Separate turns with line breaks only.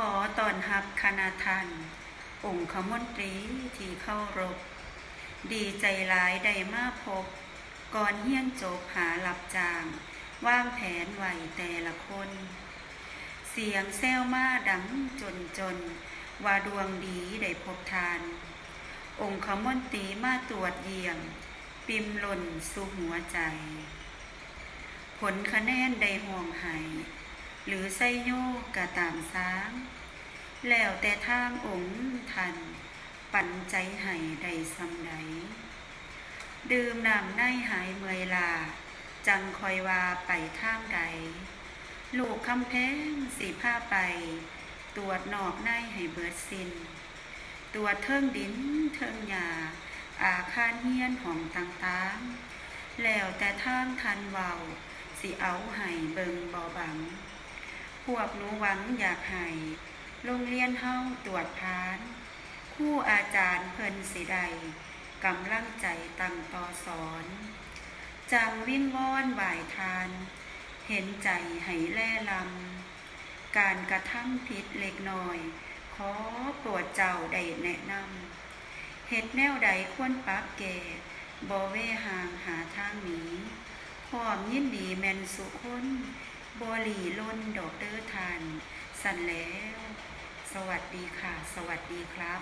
ขอตอนรับคณะท่านองค์ขมนตรีที่เข้ารบ ดีใจหลายได้มาพบ ก่อนเฮี้ยนจบหาหลับจางวางแผนไหวแต่ละคน เสียงแซวมาดังจนจน ว่าดวงดีได้พบทาน องค์ขมนตรีมาตรวจเยี่ยม ปิมหล่นสู่หัวใจ ผลคะแนนได้ห่วงหาย หรือไซโยกะตามซ้าง แล้วแต่ทางองค์ทัน ปันใจให้ได้สำใด ดื่มน้ำในหายเมื่อยลา จังคอยว่าไปทางใด ลูกคำแพงสีผ้าไป ตรวจนอกในให้เบิดสินตรวจเทิงดินเทิงหยา อาคารเฮียนของต่างๆ แล้วแต่ทางทันเวาสิเอาให้เบิงบ่บัง พวกหนูหวังอยากให้โรงเรียนเฮาตรวจพานคู่อาจารย์เพิ่นสิใดกำลังใจตั้งต่อสอน จังวิ่งวอนบ่ายทาน เห็นใจให้แล่ลำ การกระท่ำผิดเล็กน้อย ขอโปรดเจ้าได้แนะนำเหตุแนวใดควรปรับแก่บ่เวห่างหาทางหนีพร้อมยินดีแมนสุคน บ่หลีล้นดอกเตอร์ทัน สั่นแล้ว สวัสดีค่ะ สวัสดีครับ